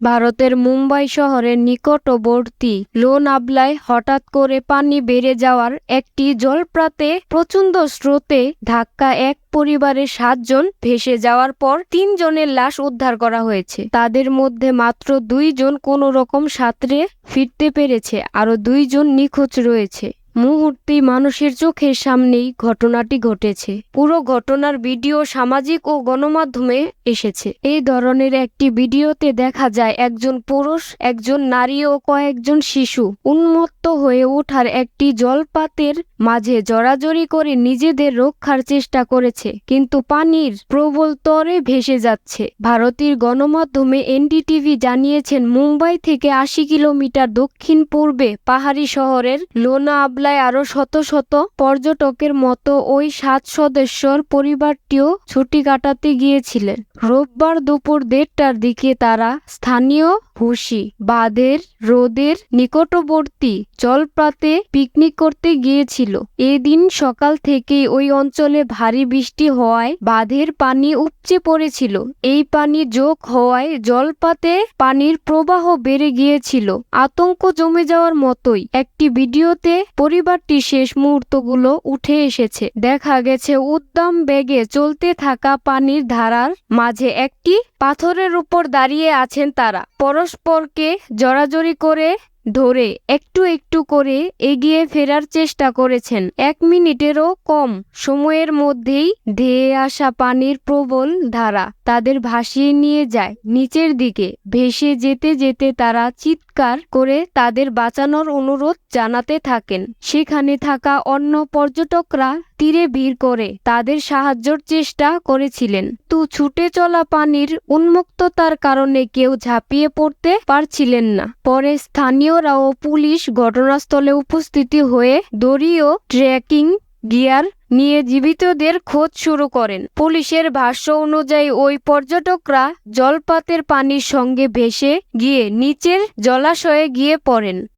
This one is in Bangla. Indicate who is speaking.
Speaker 1: ভারতের মুম্বাই শহরের নিকটবর্তী লোনাবলায় হঠাৎ করে পানি বেড়ে যাওয়ার একটি জলপ্রাতে প্রচণ্ড স্রোতে ধাক্কা এক পরিবারের সাতজন ভেসে যাওয়ার পর তিনজনের লাশ উদ্ধার করা হয়েছে। তাদের মধ্যে মাত্র দুইজন কোনো রকম সাঁতরে ফিরতে পেরেছে, আরও দুইজন নিখোঁজ রয়েছে। মুহূর্তেই মানুষের চোখের সামনেই ঘটনাটি ঘটেছে। পুরো ঘটনার ভিডিও সামাজিক ও গণমাধ্যমে এসেছে। এই ধরনের একটি ভিডিওতে দেখা যায় একজন পুরুষ, একজন নারী ও কয়েকজন শিশু উন্মত্ত হয়ে ওঠার একটি জলপাতের মাঝে জড়াজড়ি করে নিজেদের রক্ষার চেষ্টা করেছে, কিন্তু পানির প্রবল তরে ভেসে যাচ্ছে। ভারতীয় গণমাধ্যমে এনডিটিভি জানিয়েছেন, মুম্বাই থেকে আশি কিলোমিটার দক্ষিণ পূর্বে পাহাড়ি শহরের লোনা আবলায় আরও শত শত পর্যটকের মতো ওই সাত সদস্যর পরিবারটিও ছুটি কাটাতে গিয়েছিলেন। রোববার দুপুর দেড়টার দিকে তারা স্থানীয় হুসি বাঁধের রোদের নিকটবর্তী জলপ্রাতে পিকনিক করতে গিয়েছিল। এদিন সকাল থেকেই ওই অঞ্চলে ভারী বৃষ্টি হওয়ায় বাঁধের পানি উপচে পড়েছিল। এই পানি যোগ হওয়ায় জলপাতে পানির প্রবাহ বেড়ে গিয়েছিল। আতঙ্ক জমে যাওয়ার মতোই একটি ভিডিওতে পরিবারটি শেষ মুহূর্তগুলো উঠে এসেছে। দেখা গেছে, উদ্দাম বেগে চলতে থাকা পানির ধারার মাঝে একটি পাথরের উপর দাঁড়িয়ে আছেন তারা। পরস্পরকে জড়াজড়ি করে ধরে একটু একটু করে এগিয়ে ফেরার চেষ্টা করেছেন। এক মিনিটেরও কম সময়ের মধ্যেই ধেয়ে আসা পানির প্রবল ধারা তাদের ভাসিয়ে নিয়ে যায় নিচের দিকে। ভেসে যেতে যেতে তারা চিৎকার করে তাদের বাঁচানোর অনুরোধ জানাতে থাকেন। সেখানে থাকা অন্য পর্যটকরা তীরে ভিড় করে তাদের সাহায্যর চেষ্টা করেছিলেন। তু ছুটে চলা পানির উন্মুক্ততার কারণে কেউ ঝাঁপিয়ে পড়তে পারছিলেন না। পরে স্থানীয়রা ও পুলিশ ঘটনাস্থলে উপস্থিত হয়ে দড়ি ও ট্রেকিং গিয়ার নিয়ে জীবিতদের খোঁজ শুরু করেন। পুলিশের ভাষ্য অনুযায়ী, ওই পর্যটকরা জলপাতের পানির সঙ্গে ভেসে গিয়ে নিচের জলাশয়ে গিয়ে পড়েন।